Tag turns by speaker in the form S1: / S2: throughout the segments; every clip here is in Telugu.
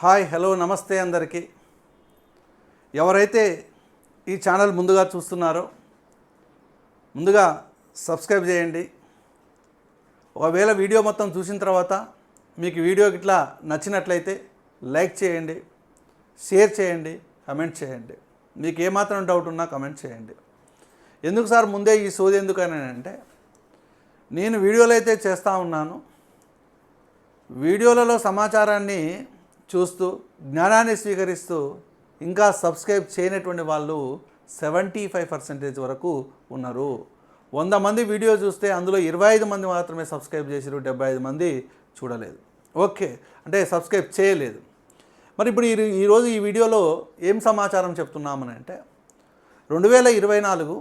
S1: హాయ్ హలో నమస్తే అందరికీ. ఎవరైతే ఈ ఛానల్ ముందుగా చూస్తున్నారో ముందుగా సబ్స్క్రైబ్ చేయండి. ఒకవేళ వీడియో మొత్తం చూసిన తర్వాత మీకు వీడియో ఇట్లా నచ్చినట్లయితే లైక్ చేయండి షేర్ చేయండి కమెంట్ చేయండి. మీకు ఏమాత్రం డౌట్ ఉన్నా కమెంట్ చేయండి. ఎందుకు సార్ ముందే ఈ సోది ఎందుకనంటే నేను వీడియోలు అయితే చేస్తూ ఉన్నాను. వీడియోలలో సమాచారాన్ని చూస్తూ జ్ఞానాన్ని స్వీకరిస్తూ ఇంకా సబ్స్క్రైబ్ చేయనటువంటి వాళ్ళు సెవెంటీ ఫైవ్ పర్సెంటేజ్ వరకు ఉన్నారు. వంద మంది వీడియో చూస్తే అందులో ఇరవై ఐదు మంది మాత్రమే సబ్స్క్రైబ్ చేసారు డెబ్బై ఐదు మంది చూడలేదు. ఓకే అంటే సబ్స్క్రైబ్ చేయలేదు. మరి ఇప్పుడు ఈ ఈరోజు ఈ వీడియోలో ఏం సమాచారం చెప్తున్నామని అంటే రెండు వేల ఇరవై నాలుగు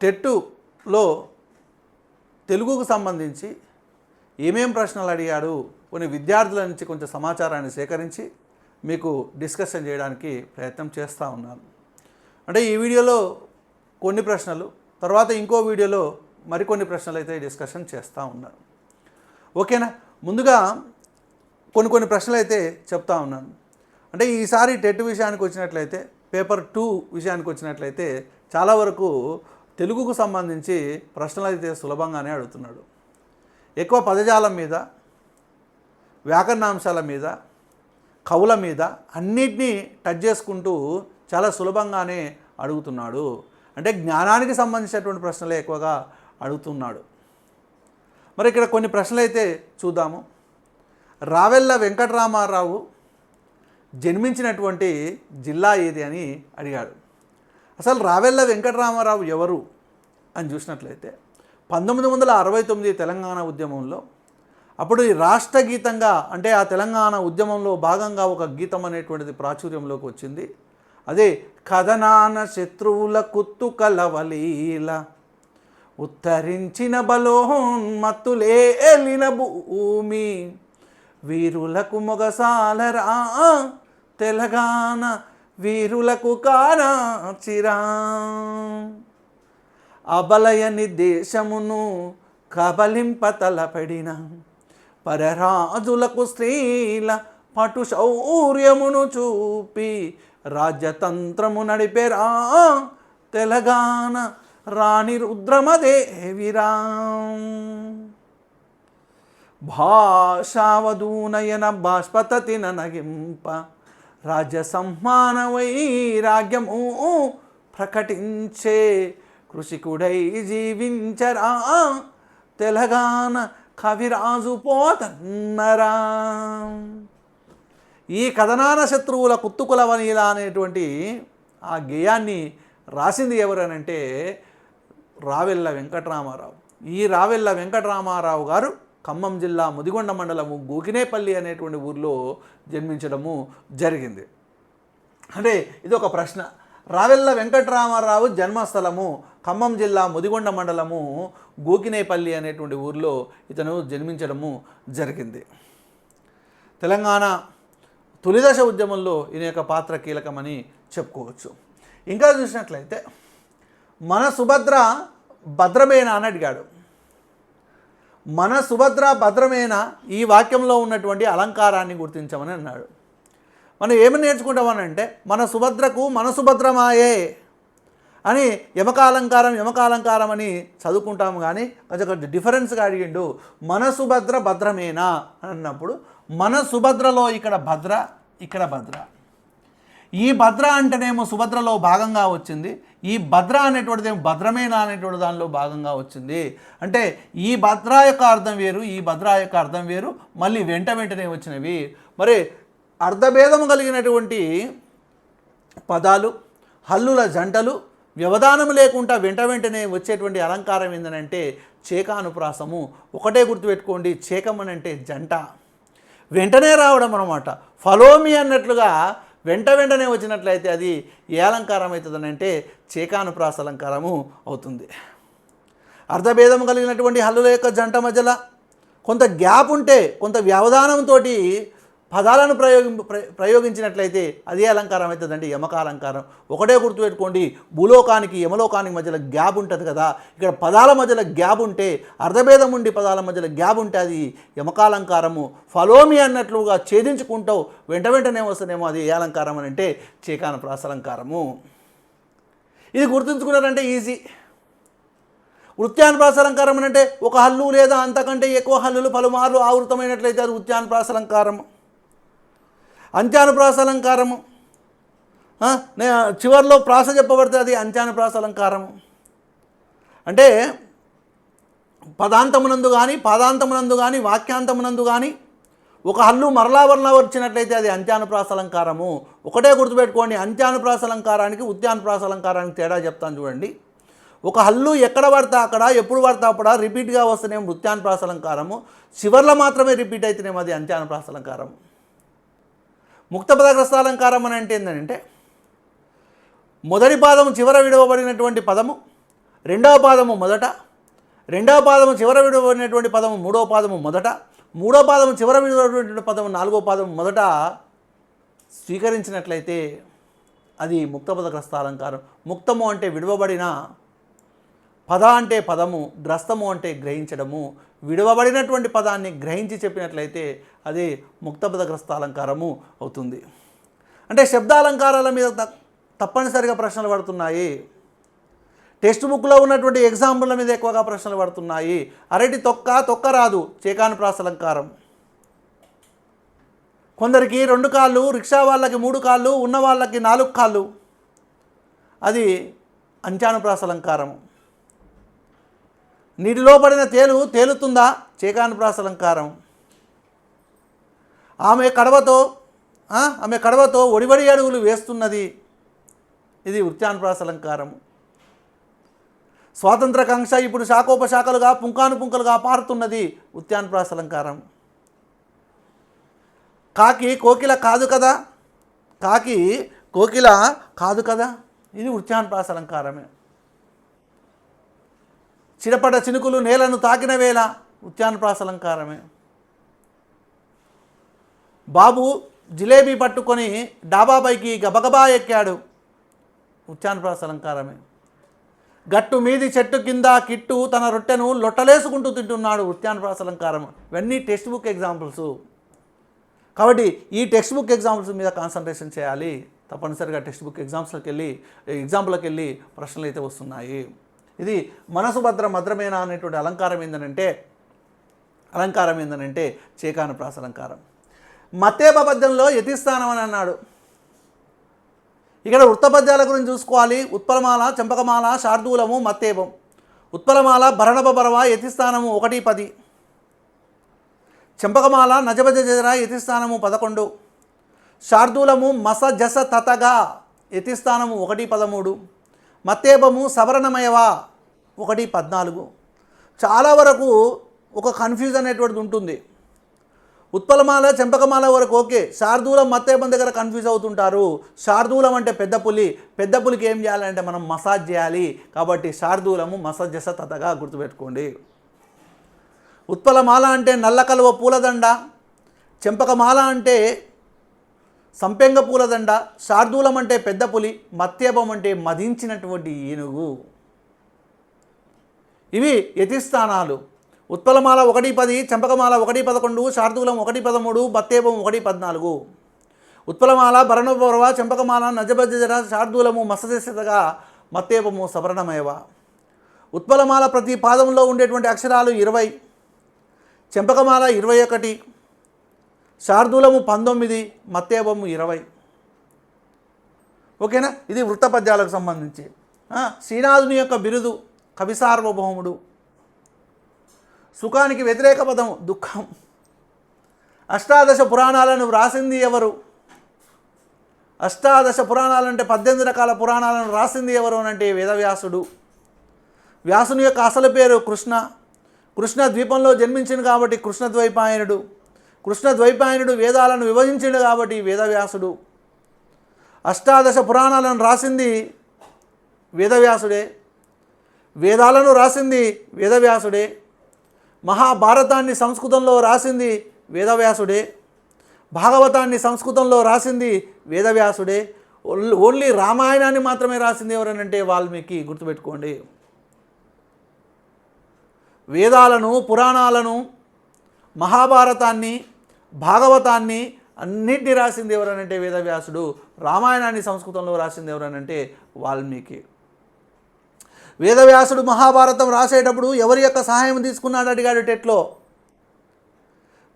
S1: టెట్టులో తెలుగుకు సంబంధించి ఏమేం ప్రశ్నలు అడిగాడు కొన్ని విద్యార్థుల నుంచి కొంచెం సమాచారాన్ని సేకరించి మీకు డిస్కషన్ చేయడానికి ప్రయత్నం చేస్తూ ఉన్నాను. అంటే ఈ వీడియోలో కొన్ని ప్రశ్నలు తర్వాత ఇంకో వీడియోలో మరికొన్ని ప్రశ్నలు అయితే డిస్కషన్ చేస్తూ ఉన్నాను. ఓకేనా? ముందుగా కొన్ని కొన్ని ప్రశ్నలు అయితే చెప్తా ఉన్నాను. అంటే ఈసారి టెట్ విషయానికి వచ్చినట్లయితే పేపర్ టూ విషయానికి వచ్చినట్లయితే చాలా వరకు తెలుగుకు సంబంధించి ప్రశ్నలు అయితే సులభంగానే అడుగుతున్నాడు. ఎక్కువ పదజాలం మీద వ్యాకరణాంశాల మీద కవుల మీద అన్నిటినీ టచ్ చేసుకుంటూ చాలా సులభంగానే అడుగుతున్నాడు. అంటే జ్ఞానానికి సంబంధించినటువంటి ప్రశ్నలే ఎక్కువగా అడుగుతున్నాడు. మరి ఇక్కడ కొన్ని ప్రశ్నలు అయితే చూద్దాము. రావెల్ల వెంకటరామారావు జన్మించినటువంటి జిల్లా ఏది అని అడిగాడు. అసలు రావెల్ల వెంకటరామారావు ఎవరు అని చూసినట్లయితే పంతొమ్మిది వందల అరవై తొమ్మిది తెలంగాణ ఉద్యమంలో అప్పుడు ఈ రాష్ట్ర గీతంగా అంటే ఆ తెలంగాణ ఉద్యమంలో భాగంగా ఒక గీతం అనేటువంటిది ప్రాచుర్యంలోకి వచ్చింది. అదే కథనాన శత్రువుల కుత్తు కలవలీల ఉత్తరించిన బలోన్మత్తులేలిన భూమి వీరులకు మొగసాలరా తెలంగాణ వీరులకు కానాచిరా అబలయని దేశమును కబలింప తలపడిన పరరాజులకు స్త్రీల పటు శౌర్యమును చూపి రాజ్యతంత్రము నడిపేరా తెలంగాణ రాణి రుద్రమదేవిరా. భాషావధూనయన బాష్పతతి ననగింప రాజ్య సంహాన వైరాగ్యము ప్రకటించే కృషికుడై జీవించరా తెలంగాణ కవిరాజు పోతన్నరా ఈ కథనాన శత్రువుల కుత్తుకులవనీల అనేటువంటి ఆ గేయాన్ని రాసింది ఎవరనంటే రావెల్ల వెంకటరామారావు. ఈ రావెల్ల వెంకటరామారావు గారు ఖమ్మం జిల్లా ముదిగొండ మండలము గోకినేపల్లి అనేటువంటి ఊర్లో జన్మించడము జరిగింది. అంటే ఇది ఒక ప్రశ్న. రావెల్ల వెంకటరామారావు జన్మస్థలము ఖమ్మం జిల్లా ముదిగొండ మండలము గోకినేపల్లి అనేటువంటి ఊర్లో ఇతను జన్మించడము జరిగింది. తెలంగాణ తొలిదశ ఉద్యమంలో ఈయన యొక్క పాత్ర కీలకమని చెప్పుకోవచ్చు. ఇంకా చూసినట్లయితే మన సుభద్ర భద్రమేనా అని అడిగాడు. మన సుభద్ర భద్రమేనా ఈ వాక్యంలో ఉన్నటువంటి అలంకారాన్ని గుర్తించమని అన్నాడు. మనం ఏమి నేర్చుకుంటామనంటే మన సుభద్రకు మన సుభద్రమాయే అని యమకాలంకారం యమకాలంకారం అని చదువుకుంటాము కానీ కొంచెం డిఫరెన్స్గా అడిగిండు. మన సుభద్ర భద్రమేనా? అని అన్నప్పుడు మన సుభద్రలో ఇక్కడ భద్ర ఇక్కడ భద్ర. ఈ భద్ర అంటేనేమో సుభద్రలో భాగంగా వచ్చింది. ఈ భద్ర అనేటువంటిది భద్రమేనా అనేటువంటి దానిలో భాగంగా వచ్చింది. అంటే ఈ భద్ర యొక్క అర్థం వేరు ఈ భద్ర యొక్క అర్థం వేరు మళ్ళీ వెంట వెంటనే వచ్చినవి. మరి అర్ధభేదము కలిగినటువంటి పదాలు హల్లుల జంటలు వ్యవధానం లేకుండా వెంట వెంటనే వచ్చేటువంటి అలంకారం ఏంటంటే చేకానుప్రాసము. ఒకటే గుర్తుపెట్టుకోండి చేకం అంటే జంట. వెంటనే రావడం అనమాట ఫలోమి అన్నట్లుగా వెంట వెంటనే వచ్చినట్లయితే అది ఏ అలంకారం అవుతుందనంటే చేకానుప్రాస అలంకారము అవుతుంది. అర్ధభేదం కలిగినటువంటి హల్లుల యొక్క జంట మధ్యలో కొంత గ్యాప్ ఉంటే కొంత వ్యవధానంతో పదాలను ప్రయోగి ప్ర- ప్రయోగించినట్లయితే అదే అలంకారం అవుతుందండి యమక అలంకారం ఒకటే గుర్తుపెట్టుకోండి భూలోకానికి యమలోకానికి మధ్యలో గ్యాప్ ఉంటుంది కదా ఇక్కడ పదాల మధ్యలో గ్యాప్ ఉంటే అర్ధభేదం ఉండి పదాల మధ్యలో గ్యాప్ ఉంటే అది యమకాలంకారము. ఫలోమి అన్నట్లుగా ఛేదించుకుంటావు వెంట వెంటనే వస్తేనేమో అది ఏ అలంకారం అని అంటే చేకాన ప్రాసలంకారము ఇది గుర్తుంచుకున్నారంటే ఈజీ. వృత్యానుప్రాసలంకారం అని అంటే ఒక హల్లు లేదా అంతకంటే ఎక్కువ హల్లులు పలుమార్లు ఆవృతమైనట్లయితే అది వృత్యానుప్రాసలంకారము అంత్యానుప్రాసలంకారము ఆ, చివరిలో ప్రాస చెప్పబడితే అది అంత్యానుప్రాసలంకారము అంటే పదాంతమునందు కానీ పాదాంతమునందు కానీ వాక్యాంతమునందు కానీ ఒక హల్లు మరలా మరలా వచ్చినట్లయితే అది అంత్యానుప్రాసలంకారము ఒకటే గుర్తుపెట్టుకోండి అంత్యానుప్రాసలంకారానికి ఉద్యానుప్రాసలంకారానికి తేడా చెప్తాను చూడండి. ఒక హల్లు ఎక్కడ పడతా అక్కడ ఎప్పుడు పడతా అక్కడ రిపీట్గా వస్తేనేమో వృత్యానుప్రాసలంకారము చివర్లో మాత్రమే రిపీట్ అయితేనేమో అది అంత్యానుప్రాసలంకారము ముక్తపదగ్రస్తాలంకారం అని అంటే ఏంటంటే మొదటి పాదము చివర విడవబడినటువంటి పదము రెండవ పాదము మొదట రెండవ పాదము చివర విడవబడినటువంటి పదము మూడవ పాదము మొదట మూడవ పాదము చివర విడవబడినటువంటి పదము నాలుగో పాదము మొదట స్వీకరించినట్లయితే అది ముక్తపదగ్రస్త అలంకారం. ముక్తము అంటే విడవబడిన పద అంటే పదము గ్రస్తము అంటే గ్రహించడము విడవబడినటువంటి పదాన్ని గ్రహించి చెప్పినట్లయితే అది ముక్తపదగ్రస్త అలంకారము అవుతుంది. అంటే శబ్దాలంకారాల మీద త- తప్పనిసరిగా ప్రశ్నలు పడుతున్నాయి. టెక్స్ట్ బుక్లో ఉన్నటువంటి ఎగ్జాంపుల్ల మీద ఎక్కువగా ప్రశ్నలు పడుతున్నాయి. అరటి తొక్క తొక్క రాదు చేకాను ప్రాసలంకారం కొందరికి రెండు కాళ్ళు రిక్షా వాళ్ళకి మూడు కాళ్ళు ఉన్న వాళ్ళకి నాలుగు కాళ్ళు. అది అంచానుప్రాసలంకారము నీటిలో పడిన తేలు తేలుతుందా? చేకానుప్రాసలంకారం ఆమె కడవతో ఆమె కడవతో ఒడివడి అడుగులు వేస్తున్నది. ఇది వృత్యానుప్రాసలంకారం స్వాతంత్రకాంక్ష ఇప్పుడు శాఖోపశాఖలుగా పుంకానుపుంకలుగా పారుతున్నది వృత్యానుప్రాసలంకారం కాకి కోకిల కాదు కదా? కాకి కోకిల కాదు కదా? ఇది వృత్యానుప్రాసలంకారమే చిరపట చినుకులు నేలను తాకిన వేళ ఉత్యానప్రాసలంకారమే బాబు జిలేబీ పట్టుకొని డాబాపైకి గబగబా ఎక్కాడు. ఉత్యానప్రాసలంకారమే గట్టు మీది చెట్టు కింద కిట్టు తన రొట్టెను లొట్టలేసుకుంటూ తింటున్నాడు ఉత్యానప్రాసలంకారం ఇవన్నీ టెక్స్ట్ బుక్ ఎగ్జాంపుల్స్. కాబట్టి ఈ టెక్స్ట్ బుక్ ఎగ్జాంపుల్స్ మీద కాన్సన్ట్రేషన్ చేయాలి. తప్పనిసరిగా టెక్స్ట్ బుక్ ఎగ్జామ్స్లోకి వెళ్ళి ఎగ్జాంపుల్కి వెళ్ళి ప్రశ్నలు అయితే వస్తున్నాయి. ఇది మనసు భద్ర భద్రమేనా అనేటువంటి అలంకారం ఏంటంటే అలంకారం ఏంటంటే చేకాను ప్రాసలంకారం మత్తేప పద్యంలో యతిస్థానం అని అన్నాడు. ఇక్కడ వృత్తపద్యాల గురించి చూసుకోవాలి. ఉత్పలమాల చంపకమాల శార్దూలము మత్తేపం ఉత్పలమాల భరణప బరవ యతిస్థానము ఒకటి పది. చెంపకమాల నజబజ జర యతిస్థానము పదకొండు. శార్దూలము మస జస తతగా యతిస్థానము ఒకటి పదమూడు. మత్తేపము సవరణమయవా ఒకటి పద్నాలుగు. చాలా వరకు ఒక కన్ఫ్యూజ్ అనేటువంటిది ఉంటుంది. ఉత్పలమాల చెంపకమాల వరకు ఓకే. శార్దూలం మత్తేపం దగ్గర కన్ఫ్యూజ్ అవుతుంటారు. శార్దూలం అంటే పెద్ద పులి. పెద్ద పులికి ఏం చేయాలంటే మనం మసాజ్ చేయాలి. కాబట్టి శార్దూలము మసాజ్ జస తతగా గుర్తుపెట్టుకోండి. ఉత్పలమాల అంటే నల్ల కలువ పూలదండ. చెంపకమాల అంటే సంపెంగ పూలదండ. శార్దూలం అంటే పెద్ద పులి. మత్యపం అంటే మదించినటువంటి ఏనుగు. ఇవి యతిస్థానాలు. ఉత్పలమాల ఒకటి పది చెంపకమాల ఒకటి పదకొండు శార్దూలం ఒకటి పదమూడు బత్తేపం ఒకటి పద్నాలుగు. ఉత్పలమాల భరణపౌరవ చెంపకమాల నజబజర శార్దూలము మసదశతగా మత్తేపము సవరణమయవ. ఉత్పలమాల ప్రతి పాదంలో ఉండేటువంటి అక్షరాలు ఇరవై. చెంపకమాల ఇరవై ఒకటి. శార్దూలము పంతొమ్మిది మత్తేపము ఇరవై. ఓకేనా? ఇది వృత్తపద్యాలకు సంబంధించి. శ్రీనాథుని యొక్క బిరుదు. కవిసార్వభౌముడు. సుఖానికి వ్యతిరేక పదం దుఃఖం. అష్టాదశ పురాణాలను వ్రాసింది ఎవరు? అష్టాదశ పురాణాలంటే పద్దెనిమిది రకాల పురాణాలను రాసింది ఎవరు అంటే వేదవ్యాసుడు. వ్యాసుని యొక్క అసలు పేరు కృష్ణ. కృష్ణ ద్వీపంలో జన్మించింది కాబట్టి కృష్ణ ద్వైపాయనుడు. కృష్ణ ద్వైపాయనుడు వేదాలను విభజించిండు కాబట్టి వేదవ్యాసుడు. అష్టాదశ పురాణాలను రాసింది వేదవ్యాసుడే. వేదాలను రాసింది వేదవ్యాసుడే. మహాభారతాన్ని సంస్కృతంలో రాసింది వేదవ్యాసుడే. భాగవతాన్ని సంస్కృతంలో రాసింది వేదవ్యాసుడే. ఓన్లీ- ఓన్లీ రామాయణాన్ని మాత్రమే రాసింది ఎవరనంటే వాల్మీకి గుర్తుపెట్టుకోండి. వేదాలను పురాణాలను మహాభారతాన్ని భాగవతాన్ని అన్నింటినీ రాసింది ఎవరనంటే వేదవ్యాసుడు. రామాయణాన్ని సంస్కృతంలో రాసింది ఎవరనంటే వాల్మీకి. వేదవ్యాసుడు మహాభారతం రాసేటప్పుడు ఎవరి యొక్క సహాయం తీసుకున్నాడు అడిగాడు టెట్లో.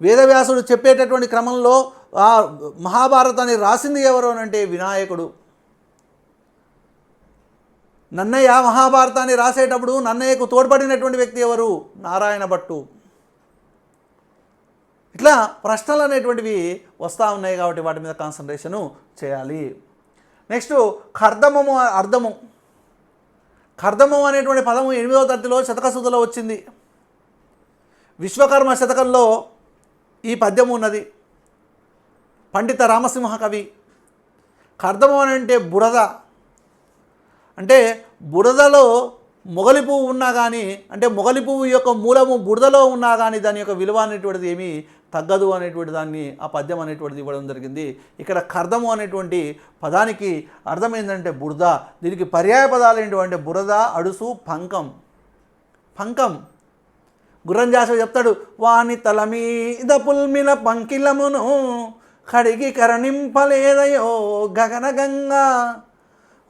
S1: వేదవ్యాసుడు చెప్పేటటువంటి క్రమంలో ఆ మహాభారతాన్ని రాసింది ఎవరు అంటే వినాయకుడు. నన్నయ్య మహాభారతాన్ని రాసేటప్పుడు నన్నయ్యకు తోడ్పడినటువంటి వ్యక్తి ఎవరు? నారాయణ భట్టు. ఇట్లా ప్రశ్నలు అనేటువంటివి వస్తూ ఉన్నాయి కాబట్టి వాటి మీద కాన్సన్ట్రేషను చేయాలి. నెక్స్ట్ కర్దమము అర్ధము. కర్దమం అనేటువంటి పదము ఎనిమిదవ తరగతిలో శతకసుధలో వచ్చింది. విశ్వకర్మ శతకంలో ఈ పద్యం ఉన్నది. పండిత రామసింహ కవి కర్దమం అని అంటే బురద. అంటే బురదలో మొగలి పువ్వు ఉన్నా కానీ అంటే మొగలి పువ్వు యొక్క మూలము బురదలో ఉన్నా కానీ దాని యొక్క విలువ అనేటువంటిది ఏమీ? తగ్గదు అనేటువంటి దాన్ని ఆ పద్యం అనేటువంటిది ఇవ్వడం జరిగింది. ఇక్కడ కర్దము అనేటువంటి పదానికి అర్థం ఏంటంటే బురద. దీనికి పర్యాయ పదాలు ఏంటంటే బురద అడుసు పంకం. పంకం. గుర్రంజాసు చెప్తాడు వాని తల మీద పుల్మిల పంకిలమును కడిగి కరణింపలేదయో గగనగంగా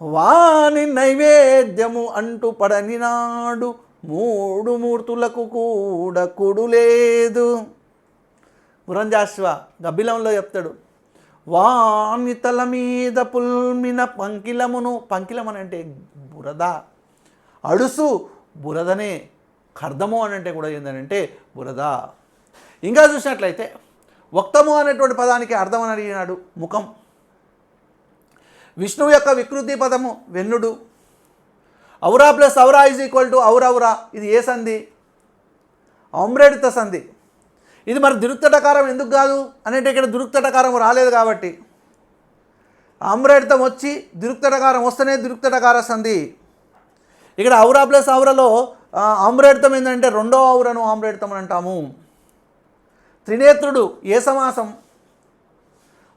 S1: వాని నైవేద్యము అంటూ పడని నాడు మూడు మూర్తులకు కూడా కుడు లేదు. గురంజాశ్వ గబ్బిలంలో చెప్తాడు వాని తల మీద పుల్మిన పంకిలమును పంకిలం అని అంటే బురద అడుసు బురదనే కర్దము అని అంటే కూడా ఏంటంటే బురద. ఇంకా చూసినట్లయితే వక్తము అనేటువంటి పదానికి అర్థం అని అడిగినాడు ముఖం విష్ణువు యొక్క వికృతి పదము వెన్నుడు ఔరా ప్లస్ ఔరా ఈజ్ ఈక్వల్ టు ఔరౌరా ఇది ఏ సంధి? ఆమ్రేడిత సంధి. ఇది మరి దురుక్తటకారం ఎందుకు కాదు? అనేది ఇక్కడ దురుక్తటకారం రాలేదు కాబట్టి. ఆమ్రేడితం వచ్చి దురుక్తటకారం వస్తేనే దురుక్తటకార సంధి. ఇక్కడ ఔరా ప్లస్ ఔరలో ఆ, ఏంటంటే రెండో ఔరను ఆమ్రేడితం అని అంటాము. త్రినేత్రుడు ఏ సమాసం?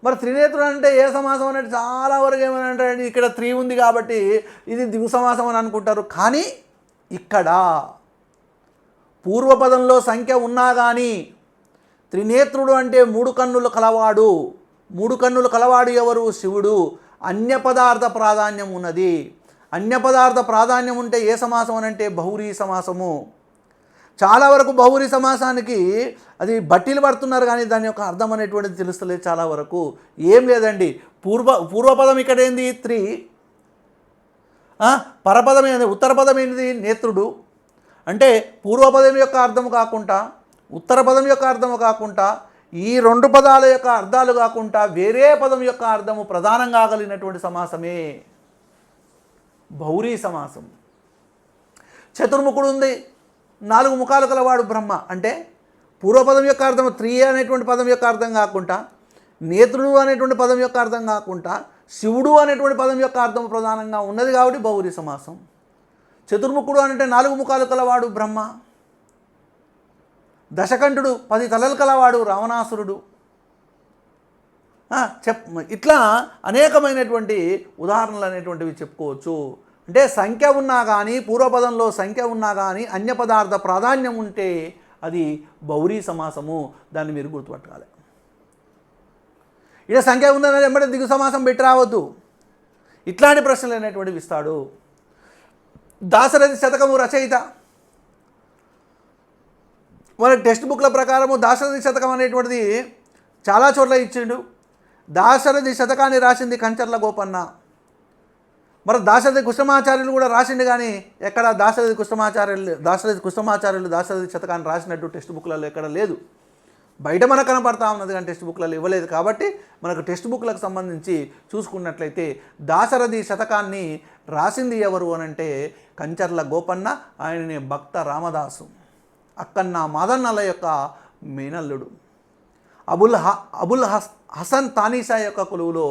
S1: మరి త్రినేత్రుడు అంటే ఏ సమాసం అనేది చాలా వరకు ఏమనంటే ఇక్కడ త్రీ ఉంది కాబట్టి ఇది దిగు సమాసం అని అనుకుంటారు. కానీ ఇక్కడ పూర్వపదంలో సంఖ్య ఉన్నా కానీ త్రినేత్రుడు అంటే మూడు కన్నులు కలవాడు. మూడు కన్నులు కలవాడు ఎవరు? శివుడు. అన్య పదార్థ ప్రాధాన్యం ఉన్నది. అన్య పదార్థ ప్రాధాన్యం ఉంటే ఏ సమాసం అని అంటే బహురీ సమాసము. చాలా వరకు బహురీ సమాసానికి అది బట్టీలు పడుతున్నారు కానీ దాని యొక్క అర్థం అనేటువంటిది తెలుస్తలేదు చాలా వరకు. ఏం లేదండి. పూర్వ పూర్వపదం ఇక్కడ ఏంది? త్రీ. పరపదం ఏంది? ఉత్తర పదం ఏంది? నేత్రుడు. అంటే పూర్వపదం యొక్క అర్థం కాకుండా ఉత్తర పదం యొక్క అర్థము కాకుండా ఈ రెండు పదాల యొక్క అర్థాలు కాకుండా వేరే పదం యొక్క అర్థము ప్రధానంగా కలిగినటువంటి సమాసమే భౌరీ సమాసం. చతుర్ముఖుడు ఉంది నాలుగు ముఖాలు కలవాడు బ్రహ్మ. అంటే పూర్వపదం యొక్క అర్థం త్రీ అనేటువంటి పదం యొక్క అర్థం కాకుండా నేత్రుడు అనేటువంటి పదం యొక్క అర్థం కాకుండా శివుడు అనేటువంటి పదం యొక్క అర్థం ప్రధానంగా ఉన్నది కాబట్టి బౌరి సమాసం. చతుర్ముఖుడు అంటే నాలుగు ముఖాలు కలవాడు బ్రహ్మ. దశకంఠుడు పది తలలు కలవాడు రావణాసురుడు. చెప్ ఇట్లా అనేకమైనటువంటి ఉదాహరణలు అనేటువంటివి చెప్పుకోవచ్చు. అంటే సంఖ్య ఉన్నా కానీ పూర్వపదంలో సంఖ్య ఉన్నా కానీ అన్య పదార్థ ప్రాధాన్యం ఉంటే అది బౌరీ సమాసము. దాన్ని మీరు గుర్తుపట్టాలి ఇక సంఖ్య ఉందని వెంబడి దిగు సమాసం పెట్టి రావద్దు. ఇట్లాంటి ప్రశ్నలు అనేటువంటివి ఇస్తాడు. దాశరథి శతకము రచయిత. మన టెక్స్ట్ బుక్ల ప్రకారము దాశరథి శతకం అనేటువంటిది చాలా చోట్ల ఇచ్చిండు. దాశరథి శతకాన్ని రాసింది కంచర్ల గోపన్న. మరి దాశరథి కుష్టమాచార్యులు కూడా రాసిండు కానీ ఎక్కడ దాశరథి కుష్టమాచార్యులు దాశరథి కుష్టమాచార్యులు దాశరథి శతకాన్ని రాసినట్టు టెక్స్ట్ బుక్లలో ఎక్కడ లేదు. బయట మనకు కనపడతా ఉన్నది కానీ టెక్స్ట్ బుక్లలో ఇవ్వలేదు కాబట్టి మనకు టెక్స్ట్ బుక్లకు సంబంధించి చూసుకున్నట్లయితే దాశరథి శతకాన్ని రాసింది ఎవరు అనంటే కంచర్ల గోపన్న ఆయననే భక్త రామదాసు. అక్కన్న మాదన్నల యొక్క మేనల్లుడు. అబుల్ హ అబుల్ హస్ హసన్ తానీషా యొక్క కొలువులో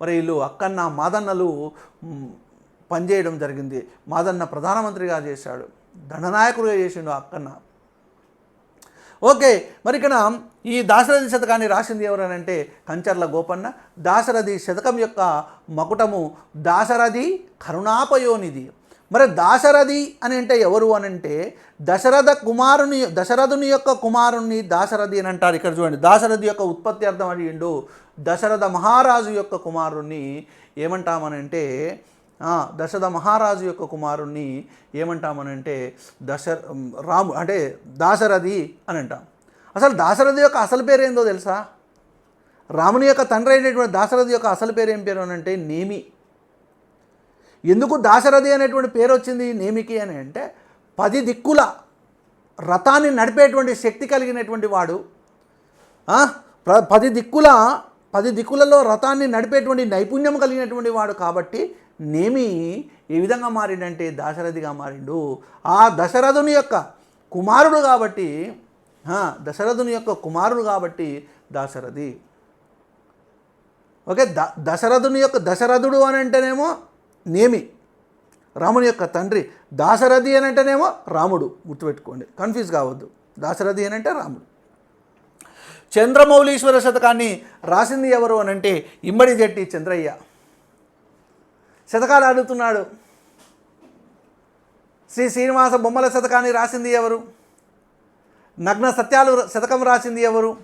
S1: మరి వీళ్ళు అక్కన్న మాదన్నలు పనిచేయడం జరిగింది. మాదన్న ప్రధానమంత్రిగా చేశాడు. దండనాయకుడిగా చేసిండు అక్కన్న. ఓకే మరి ఇక్కడ ఈ దాశరథి శతకాన్ని రాసింది ఎవరనంటే కంచర్ల గోపన్న. దాశరథి శతకం యొక్క మకుటము దాశరథి కరుణాపయోనిధి. మరి దాశరథి అని అంటే ఎవరు అని అంటే దశరథ కుమారుని దశరథుని యొక్క కుమారుణ్ణి దాశరథి అని అంటారు. ఇక్కడ చూడండి దాశరథి యొక్క ఉత్పత్తి అర్థం అడిగిండు దశరథ మహారాజు యొక్క కుమారుణ్ణి ఏమంటామనంటే దశరథ మహారాజు యొక్క కుమారుణ్ణి ఏమంటామనంటే దశ రాము అంటే దాశరథి అని అంటాం. అసలు దాశరథి యొక్క అసలు పేరు ఏందో తెలుసా? రాముని యొక్క తండ్రి అయినటువంటి దాశరథి యొక్క అసలు పేరు ఏం పేరు అని అంటే నేమి. ఎందుకు దాశరథి అనేటువంటి పేరు వచ్చింది నేమికి అని అంటే పది దిక్కుల రథాన్ని నడిపేటువంటి శక్తి కలిగినటువంటి వాడు. ప్ర- పది దిక్కుల పది దిక్కులలో రథాన్ని నడిపేటువంటి నైపుణ్యం కలిగినటువంటి వాడు కాబట్టి నేమి ఏ విధంగా మారిండంటే దాశరథిగా మారిండు. ఆ దశరథుని యొక్క కుమారుడు కాబట్టి దశరథుని యొక్క కుమారుడు కాబట్టి దాశరథి. ఓకే ద దశరథుని యొక్క దశరథుడు అని అంటేనేమో నేమి. రాముని యొక్క తండ్రి దాశరథి అని అంటేనేమో రాముడు గుర్తుపెట్టుకోండి. కన్ఫ్యూజ్ కావద్దు. దాశరథి అని అంటే రాముడు. చంద్రమౌళీశ్వర శతకాన్ని రాసింది ఎవరు అని అంటే ఇమ్మడి జట్టి చంద్రయ్య. శతకాలు అడుగుతున్నాడు శ్రీ శ్రీనివాస బొమ్మల శతకాన్ని రాసింది ఎవరు? నగ్న సత్యాలు శతకం రాసింది ఎవరు?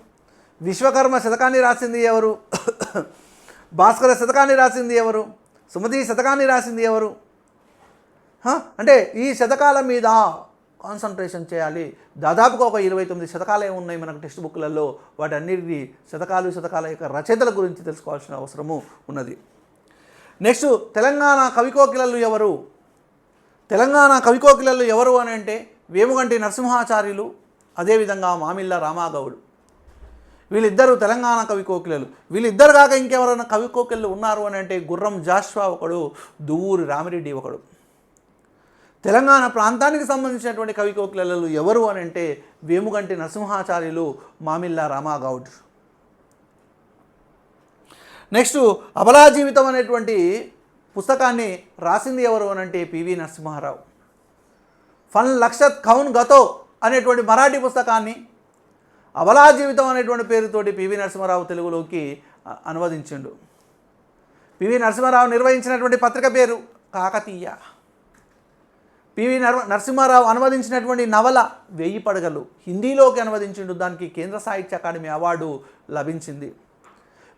S1: విశ్వకర్మ శతకాన్ని రాసింది ఎవరు? భాస్కర శతకాన్ని రాసింది ఎవరు? సుమతి శతకాన్ని రాసింది ఎవరు? అంటే ఈ శతకాల మీద కాన్సన్ట్రేషన్ చేయాలి. దాదాపుగా ఒక ఇరవై తొమ్మిది శతకాలే ఉన్నాయి మనకు టెక్స్ట్ బుక్లలో వాటన్నిటిని శతకాలు శతకాల యొక్క రచయితల గురించి తెలుసుకోవాల్సిన అవసరము ఉన్నది. నెక్స్ట్ తెలంగాణ కవికోకిలలు ఎవరు? తెలంగాణ కవికోకిలలు ఎవరు అని అంటే వేముగంటి నరసింహాచార్యులు అదేవిధంగా మామిళ్ళ రామాగౌడు. వీళ్ళిద్దరు తెలంగాణ కవి కోకిలలు. వీళ్ళిద్దరు కాక ఇంకెవరైనా కవి కోకిలలు ఉన్నారు అని అంటే గుర్రం జాష్వా ఒకడు దువ్వూరి రామిరెడ్డి ఒకడు. తెలంగాణ ప్రాంతానికి సంబంధించినటువంటి కవి కోకిలలు ఎవరు అని అంటే వేముగంటి నరసింహాచార్యులు మామిల్లా రామాగౌడ్. నెక్స్ట్ అబలా జీవితం అనేటువంటి పుస్తకాన్ని రాసింది ఎవరు అని అంటే పివి నరసింహారావు. ఫన్ లక్షత్ ఖౌన్ గతో అనేటువంటి మరాఠీ పుస్తకాన్ని అబలా జీవితం అనేటువంటి పేరుతోటి పివి నరసింహారావు తెలుగులోకి అనువదించిండు. పివి నరసింహారావు నిర్వహించినటువంటి పత్రిక పేరు కాకతీయ. పివి నర నరసింహారావు అనువదించినటువంటి నవల వెయ్యి పడగలు హిందీలోకి అనువదించిండు. దానికి కేంద్ర సాహిత్య అకాడమీ అవార్డు లభించింది.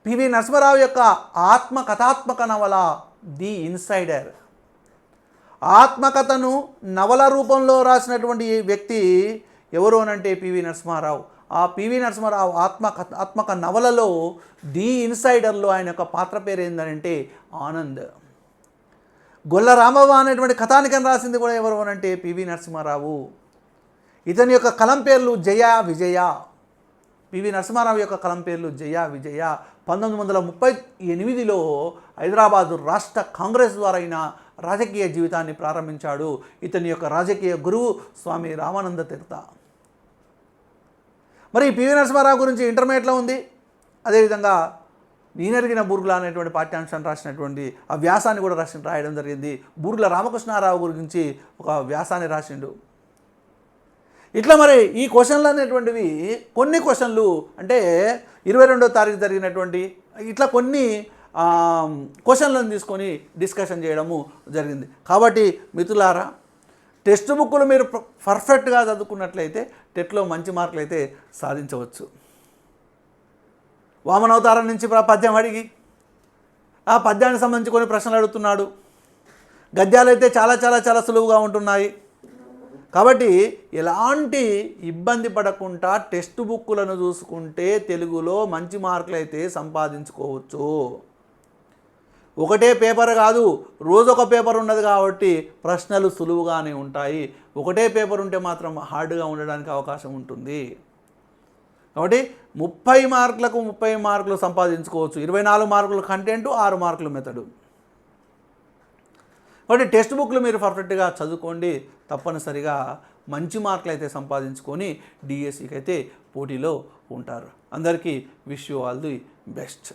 S1: పివి నరసింహారావు యొక్క ఆత్మకథాత్మక నవల ది ఇన్సైడర్. ఆత్మకథను నవల రూపంలో రాసినటువంటి వ్యక్తి ఎవరు అనంటే పివి నరసింహారావు. ఆ పివి నరసింహారావు ఆత్మ ఆత్మక నవలలో ది ఇన్సైడర్లో ఆయన యొక్క పాత్ర పేరు ఏంటంటే ఆనంద్. గొల్ల రామవ్వ అనేటువంటి కథానికని రాసింది కూడా ఎవరు అనంటే పివి నరసింహారావు. ఇతని యొక్క కలం పేర్లు జయ విజయ. పివి నరసింహారావు యొక్క కలం పేర్లు జయ విజయ. పంతొమ్మిది వందల ముప్పై ఎనిమిదిలో హైదరాబాదు రాష్ట్ర కాంగ్రెస్ ద్వారా అయిన రాజకీయ జీవితాన్ని ప్రారంభించాడు. ఇతని యొక్క రాజకీయ గురువు స్వామి రామానంద తీర్థ మరి పివి నరసింహారావు గురించి ఇంటర్మీడియట్లో ఉంది. అదేవిధంగా నేనెరిగిన బూర్గుల అనేటువంటి పాఠ్యాంశాన్ని రాసినటువంటి ఆ వ్యాసాన్ని కూడా రాసి రాయడం జరిగింది. బూర్గుల రామకృష్ణారావు గురించి ఒక వ్యాసాన్ని రాసిండు. ఇట్లా మరి ఈ క్వశ్చన్లు అనేటువంటివి కొన్ని క్వశ్చన్లు అంటే ఇరవై రెండో తారీఖు జరిగినటువంటి ఇట్లా కొన్ని క్వశ్చన్లను తీసుకొని డిస్కషన్ చేయడము జరిగింది. కాబట్టి మిత్రులారా టెక్స్ట్ బుక్లు మీరు పర్ఫెక్ట్గా చదువుకున్నట్లయితే టెట్లో మంచి మార్కులు అయితే సాధించవచ్చు. వామనవతారం నుంచి పద్యం అడిగి ఆ పద్యానికి సంబంధించి కొన్ని ప్రశ్నలు అడుగుతున్నాడు. గద్యాలు అయితే చాలా చాలా చాలా సులువుగా ఉంటున్నాయి. కాబట్టి ఎలాంటి ఇబ్బంది పడకుండా టెక్స్ట్ బుక్కులను చూసుకుంటే తెలుగులో మంచి మార్కులు అయితే సంపాదించుకోవచ్చు. ఒకటే పేపర్ కాదు రోజు ఒక పేపర్ ఉన్నది కాబట్టి ప్రశ్నలు సులువుగానే ఉంటాయి. ఒకటే పేపర్ ఉంటే మాత్రం హార్డ్గా ఉండడానికి అవకాశం ఉంటుంది. కాబట్టి ముప్పై మార్కులకు ముప్పై మార్కులు సంపాదించుకోవచ్చు. ఇరవై నాలుగు మార్కులు కంటెంట్ ఆరు మార్కులు మెథడు. కాబట్టి టెక్స్ట్ బుక్లు మీరు పర్ఫెక్ట్గా చదువుకోండి. తప్పనిసరిగా మంచి మార్కులు అయితే సంపాదించుకొని డిఎస్సికి అయితే పోటీలో ఉంటారు. అందరికీ wish you all the best.